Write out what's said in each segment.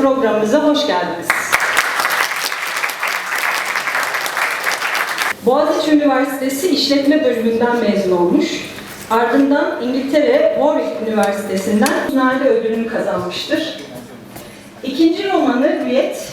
programımıza hoş geldiniz. Boğaziçi Üniversitesi İşletme Bölümünden mezun olmuş. Ardından İngiltere Warwick Üniversitesi'nden Nale ödülünü kazanmıştır. İkinci romanı Rüyet,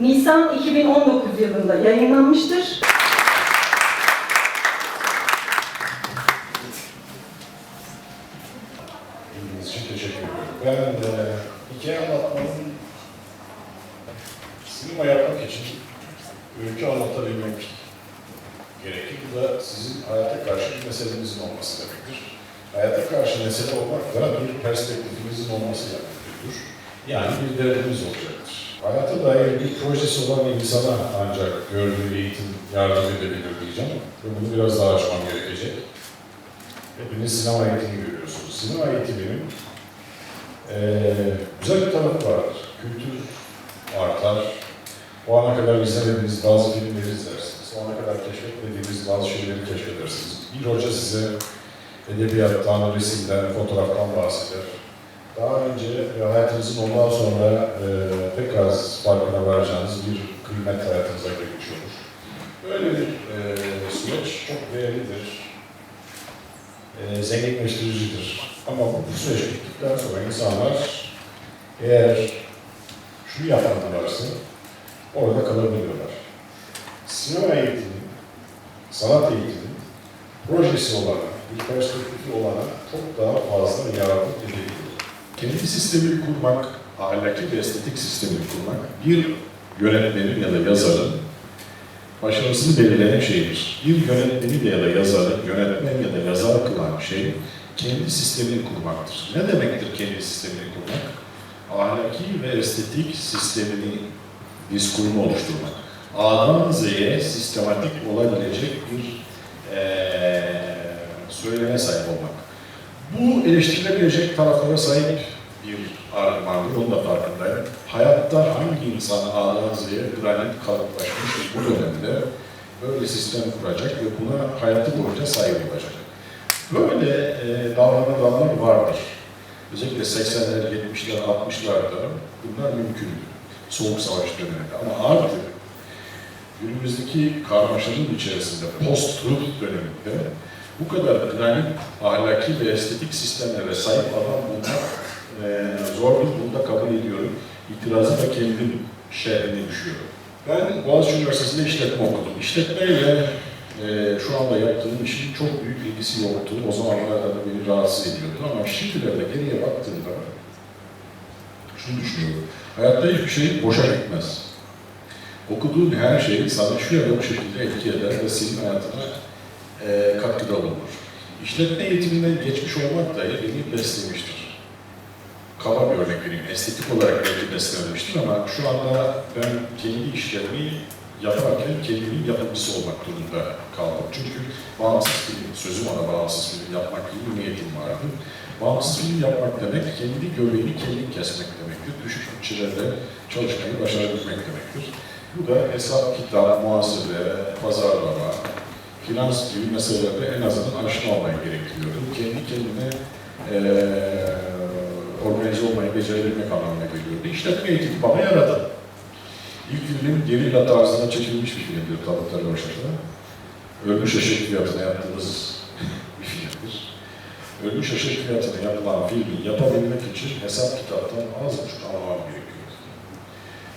Nisan 2019 yılında yayınlanmıştır. İçin teşekkür ederim. Ben e, hikaye anlatmanın sinema yapmak için öykü anlatabilmek gerekir. Bu da sizin hayata karşı bir meselenizin olması demektir. Hayata karşı mesele olmak da bir perspektifinizin olması demektir. Yani bir derdiniz olacaktır. Hayata dair bir projesi olan insana ancak gördüğü eğitim yardım edebilir diyeceğim. Ve bunu biraz daha açmam gerekecek. Hepiniz sinema eğitimi görüyorsunuz. Sinema eğitiminin eee güzel bir tarafı vardır. Kültür artar. O ana kadar izlemediğiniz bazı filmleri izlersiniz. O ana kadar keşfetmediğiniz bazı şeyleri keşfedersiniz. Bir hoca size edebiyattan, resimden, fotoğraftan bahseder. Daha önce hayatınızın ondan sonra pek az farkına varacağınız bir kıymet hayatınıza girmiş olur. Böyle bir eee, süreç çok değerlidir e, zenginleştiricidir. Ama bu, süreç bittikten sonra insanlar eğer şunu yapmadılarsa orada kalabiliyorlar. Sinema eğitimi, sanat eğitimi projesi olana, bir perspektifi olana çok daha fazla yardım edebiliyor. Kendi sistemini kurmak, ahlaki ve estetik sistemini kurmak bir yönetmenin ya da yazarın başarısını belirleyen şeydir. Bir yönetmeni ya da yazarı, yönetmen ya da yazar kılan şey kendi sistemini kurmaktır. Ne demektir kendi sistemini kurmak? Ahlaki ve estetik sistemini, diskurunu oluşturmak. A'dan Z'ye sistematik olabilecek bir eee söyleme sahip olmak. Bu eleştirilebilecek taraflara sahip bir argümandır, onun da farkındayım. Hayatta hangi insan A'dan Z'ye granit kalıplaşmış bu dönemde böyle sistem kuracak ve buna hayatı boyunca sahip olacak. Böyle e, davrananlar vardır. Özellikle 80'ler, 70'ler, 60'larda bunlar mümkündü. Soğuk Savaş döneminde. Ama artık günümüzdeki karmaşanın içerisinde, post-truth döneminde bu kadar granit, ahlaki ve estetik sistemlere sahip adam bulmak e, zor bir bunda kabul ediyorum. İtirazı da kendim şehrine düşüyorum. Ben Boğaziçi Üniversitesi'nde işletme okudum. İşletmeyle e, şu anda yaptığım işin çok büyük ilgisi yoktu. O zamanlarda da beni rahatsız ediyordu. Ama şimdilerde geriye baktığımda şunu düşünüyorum. Hayatta hiçbir şey boşa gitmez. Okuduğun her şey sana şu ya da bu şekilde etki eder ve senin hayatına e, katkıda bulunur. İşletme eğitiminden geçmiş olmak da beni beslemiştir. Kaba bir örnek vereyim. Estetik olarak belki beslememiştir ama şu anda ben kendi işlerimi yaparken kendimin yapımcısı olmak durumunda kaldım. Çünkü bağımsız film, sözüm ona bağımsız film yapmak gibi bir niyetim vardı. Bağımsız film yapmak demek, kendi göbeğini kendin kesmek demektir. Düşük bütçelerle çalışmayı başarabilmek demektir. Bu da hesap, kitap, muhasebe, pazarlama, finans gibi meselelerde en azından aşina olmayı gerektiriyordu. Kendi kendine eee organize olmayı becerebilmek anlamına geliyordu. İşletme eğitimi bana yaradı. İlk filmim gerilla tarzında çekilmiş bir filmdir Tabutlar Başarı'da. Ölmüş Eşek fiyatına yaptığımız bir filmdir. Ölmüş Eşek fiyatına yapılan filmi yapabilmek için hesap kitaptan az buçuk anlamam gerekiyordu.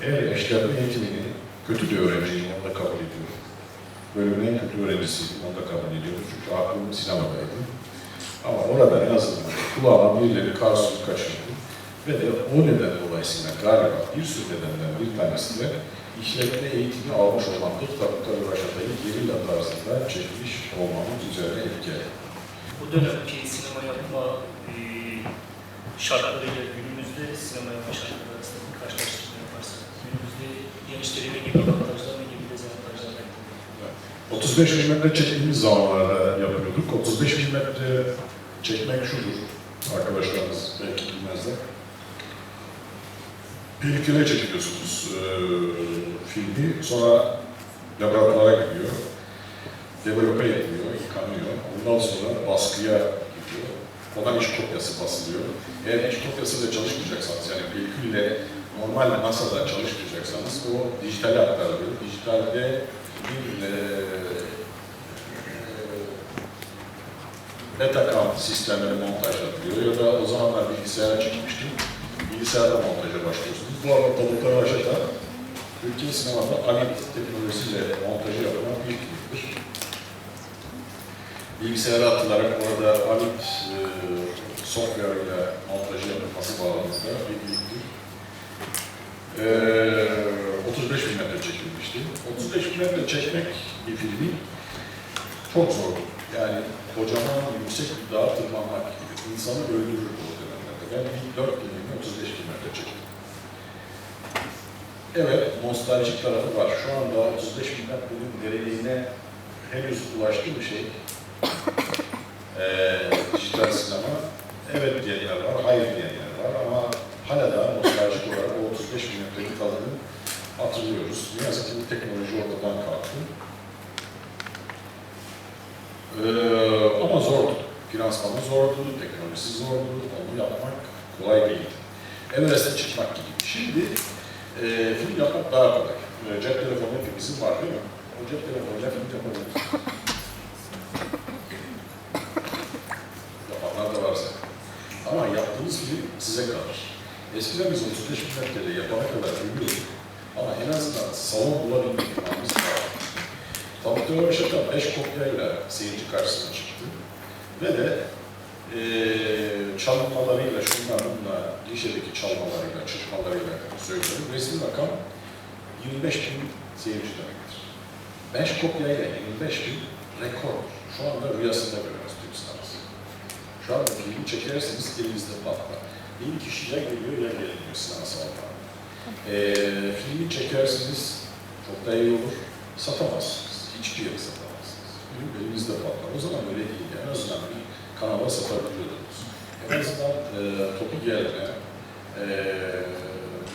Eğer işletme eğitimini kötü bir öğrenciyim, onu da kabul ediyorum. Bölümün en kötü öğrencisiydim, onu da kabul ediyorum. Çünkü aklım sinemadaydı. Ama orada en azından kulağıma birileri karşılık kaçırdı. Ve de o neden dolayısıyla galiba bir sürü nedenden bir tanesi de işletme eğitimi almış olmaktır. Tabii tabii Raşatay'ı gerilla tarzında çekmiş olmamın üzerine etki etti. Bu dönemki sinema yapma e, şartlarıyla günümüzde sinema yapma şartları arasında bir karşılaştırma yaparsak, günümüzde gençlerin ne gibi avantajlar, ne gibi dezavantajlar var? 35 milimetre çektiğimiz zamanlarda yapıyorduk. 35 milimetre çekmek şudur. Arkadaşlarımız belki bilmezler. Peliküle çekiliyorsunuz e, filmi. Sonra laboratuvara gidiyor. Develope. Ondan sonra baskıya gidiyor. Ondan iş kopyası basılıyor. Eğer iş kopyasıyla çalışmayacaksanız, yani pelikülle normal NASA'da çalışmayacaksanız o dijitale aktarılıyor. Dijitalde bir e, e, Betacam sistemleri montajlatılıyor ya da o zamanlar bilgisayara çıkmıştım. Bilgisayarda montaja başlıyorsunuz. Bu arada Doktor Raşat'a Türkiye sinemada Alit teknolojisiyle montajı yapılan bir filmdir. Bilgisayara atılarak orada Alit e, software ile montajı yapılması bağlamında bir filmdir. E, 35 bin metre çekilmişti. 35 bin metre çekmek bir filmi çok zor. Yani kocaman yüksek bir dağa tırmanmak gibi. İnsanı öldürür o dönemlerde. Ben ilk 4 filmini 35 bin metre çektim. Evet, nostaljik tarafı var. Şu anda 35 bin metrenin derinliğine henüz ulaştı bir şey. Ee, dijital sinema. Evet diyenler var, hayır diyenler var ama hala da nostaljik olarak o 35 bin metrelik alanı hatırlıyoruz. Ne yazık ki bu teknoloji ortadan kalktı. Ee, ama zordu. Finansmanı zordu, teknolojisi zordu, onu yapmak kolay değildi. Everest'e çıkmak gibi. Şimdi e, film yapmak daha kolay. E, cep telefonu hepimizin var değil mi? O cep telefonuyla film yapabiliriz. Yapanlar da var zaten. Ama yaptığınız film size kalır. Eskiden biz 35 bin metrede yapana kadar ölüyorduk. Ama en azından salon bulabilmek imkanımız vardı. Doktor Şaka beş kopyayla seyirci karşısına çıktı. Ve de eee çalmalarıyla, şunlarla, gişedeki çalmalarıyla, çırpmalarıyla söylüyorum. Resmi rakam 25 bin seyirci demektir. Beş kopyayla 25 bin rekor. Şu anda rüyasında görüyoruz Türk sineması. Şu anda filmi çekerseniz elinizde patlar. Bin kişi ya geliyor ya gelmiyor sinema salonlarına. Eee filmi çekerseniz çok da iyi olur. Satamazsınız. Hiçbir yere satamazsınız. Film elinizde patlar. O zaman öyle değil. En azından bir kanala satabiliyordunuz. En azından e, topu gelme, e,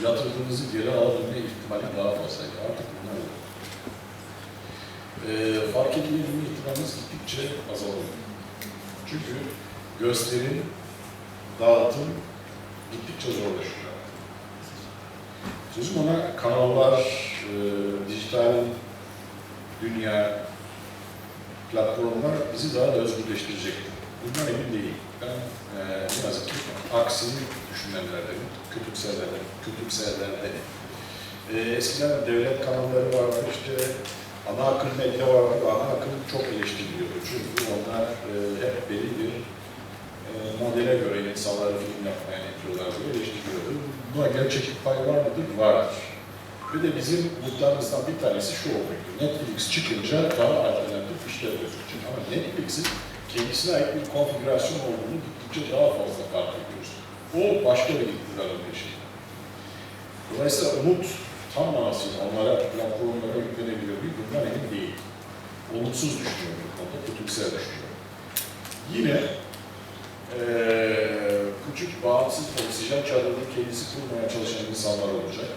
yatırdığınızı geri alabilme ihtimali daha fazlaydı. Artık bunlar yok. E, fark edilebilme ihtimaliniz gittikçe azalıyor. Çünkü gösterim, dağıtım gittikçe zorlaşıyor. Sözüm ona kanallar, e, dijital dünya, platformlar bizi daha da özgürleştirecektir. Bundan emin değilim. Ben e, ne yazık ki aksini düşünenlerdenim, kötümserlerdenim, kötümserlerdenim. E, eskiden devlet kanalları vardı, işte ana akım medya vardı, ana akım çok eleştiriliyordu. Çünkü onlar e, hep belli bir modele göre insanları film yapmaya yapıyorlar diye eleştiriyordu. Buna gerçeklik payı var mıdır? Vardır. Bir de bizim mutlarımızdan bir tanesi şu olmuştu. Netflix çıkınca daha alternatif işler gözükecek. Ama Netflix'in kendisine ait bir konfigürasyon olduğunu gittikçe daha fazla fark ediyoruz. O başka bir iktidarın bir şey. Dolayısıyla umut tam manasıyla onlara, platformlara yüklenebiliyor değil, bundan emin değil. Umutsuz düşünüyorum bu konuda, kötümser düşünüyorum. Yine eee küçük, bağımsız oksijen çadırını kendisi kurmaya çalışan insanlar olacak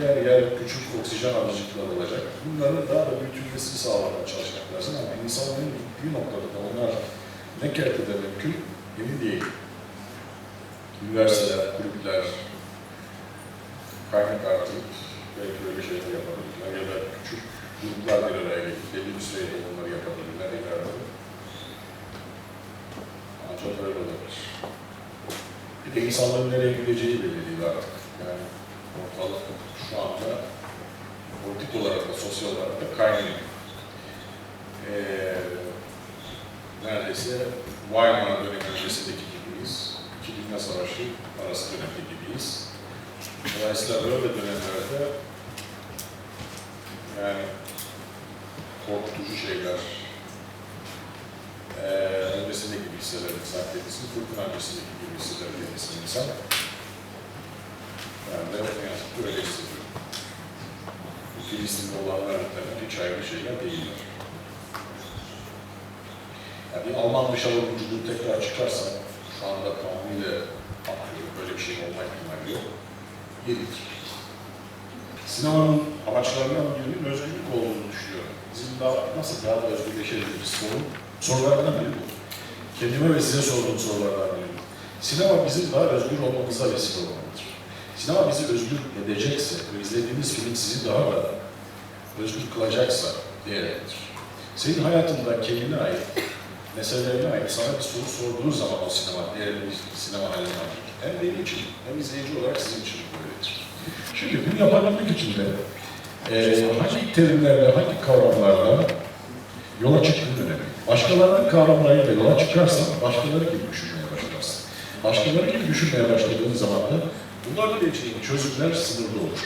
yer yer küçük oksijen alıcıklar olacak. Bunların daha da büyütülmesini sağlamaya çalışmak lazım ama insanların bir noktada da onlar ne kertede mümkün emin değil. Üniversiteler, kulüpler kaynak artırıp belki böyle şeyler yapabilirler ya da küçük gruplar bir araya gelip belli bir sürede bunları yapabilirler ileride. Öyle olabilir. Bir de insanların nereye gideceği belli artık. Yani ortalık şu anda politik olarak da sosyal olarak da kaynıyor. Ee, neredeyse Weimar dönemi öncesindeki gibiyiz. İki Dünya Savaşı arası dönemde gibiyiz. Dolayısıyla böyle dönemlerde yani korkutucu şeyler ee, öncesindeki gibi hissederim. Sanki fırtına öncesindeki gibi hissederim insan. Ben de ne yazık hissediyorum. Bu Filistin'de olanlar muhtemelen hiç ayrı şeyler değiller. Yani bir Alman dış avuculuğu tekrar çıkarsa, şu anda tamamıyla akıyor, böyle bir şey olma ihtimali yok. Yeridir. Sinemanın amaçlarından birinin özgürlük olduğunu düşünüyorum. Bizim daha, nasıl daha da özgürleşebiliriz? Sorun, sorulardan biri bu. Kendime ve size sorduğum sorulardan biri. Sinema bizim daha özgür olmamıza vesile olmalıdır. Sinema bizi özgür edecekse ve izlediğimiz film sizi daha da özgür kılacaksa değerlidir. Senin hayatında kendine ait, meselelerine ait sana bir soru sorduğu zaman o sinema bir sinema haline alır. Hem benim için hem izleyici olarak sizin için böyledir. Şimdi bunu yapabilmek için de eee hangi terimlerle, hangi kavramlarla yola çıktığın önemli. Başkalarının kavramlarıyla yola çıkarsan başkaları gibi düşünmeye başlarsın. Başkaları gibi düşünmeye başladığın zaman da bunlarla ilgili çözümler sınırlı olur.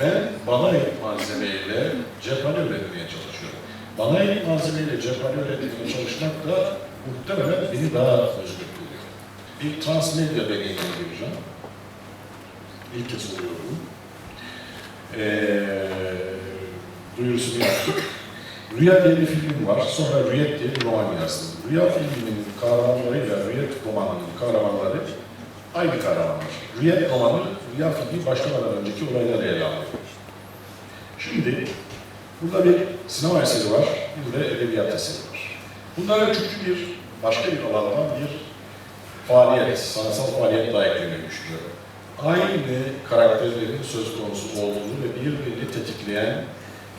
Ben bana ait malzemeyle cephane üretmeye çalışıyorum. Bana ait malzemeyle cephane üretmeye çalışmak da muhtemelen beni daha özgür kılıyor. Bir transmedya deneyimine gireceğim. İlk kez oluyor bu. Ee, duyurusunu yaptık. Rüya diye bir filmim var. Sonra Rüyet diye bir roman yazdım. Rüya filminin kahramanlarıyla Rüyet romanının kahramanları aynı kahramanlar. Rüyet romanı Rüya filmi başlamadan önceki olayları ele alıyor. Şimdi burada bir sinema eseri var, bir de edebiyat eseri var. Bunlara üçüncü bir, başka bir alandan bir faaliyet, sanatsal faaliyet daha eklemeyi düşünüyorum. Aynı karakterlerin söz konusu olduğunu ve birbirini tetikleyen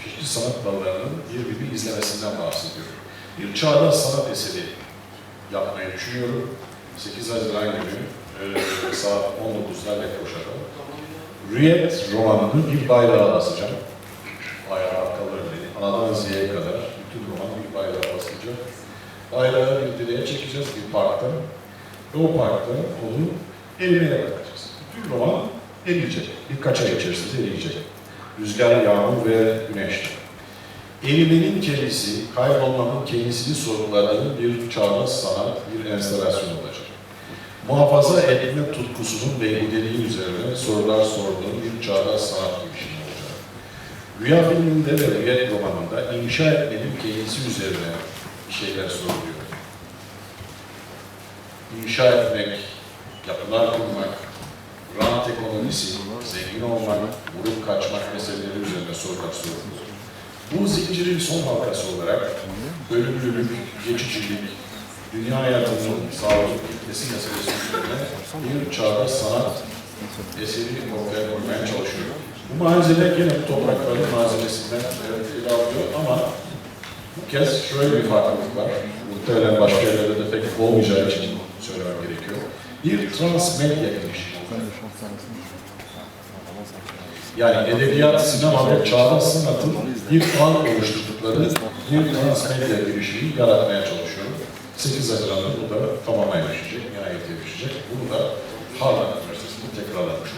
çeşitli sanat dallarının birbirini izlemesinden bahsediyorum. Bir çağdaş sanat eseri yapmayı düşünüyorum. 8 Haziran günü e, saat 19'da Lefkoşa'da. Rüyet romanını bir bayrağa asacağım. Bayrağı arkaları beni. A'dan Z'ye kadar bütün roman bir bayrağa asılacak. Bayrağı bir direğe çekeceğiz bir parkta. O parkta onu erimeye bırakacağız. Bütün roman eriyecek. Birkaç ay içerisinde eriyecek. Rüzgar, yağmur ve güneşte. Erimenin kendisi, kaybolmanın kendisini sorguladığı bir çağdaş sanat, bir enstalasyon olacak. Muhafaza etme tutkusunun beygudeliği üzerine sorular sorduğu bir çağdaş sanat girişimi olacak. Rüya filminde ve Rüyet romanında inşa etmenin kendisi üzerine bir şeyler soruluyor. İnşa etmek, yapılar kurmak, rant ekonomisi, zengin olmak, vurup kaçmak meseleleri üzerine sorular soruluyor. Bu zincirin son halkası olarak ölümlülük, geçicilik, dünya hayatının sağlık gitmesi meselesi üzerine bir çağdaş sanat eseri ortaya koymaya çalışıyorum. Bu malzeme gene toprakların malzemesinden ele alıyor ama bu kez şöyle bir farklılık var. Muhtemelen başka yerlerde de pek olmayacağı için söylemem gerekiyor. Bir transmedya girişimi. Yani edebiyat, sinema ve çağdaş sanatın bir ağ oluşturdukları bir transmedya girişimi yaratmaya çalışıyorum. 8 Haziran'da bu da tamama erişecek, nihayete erişecek. Bunu da Harvard Üniversitesi'nde tekrarlamış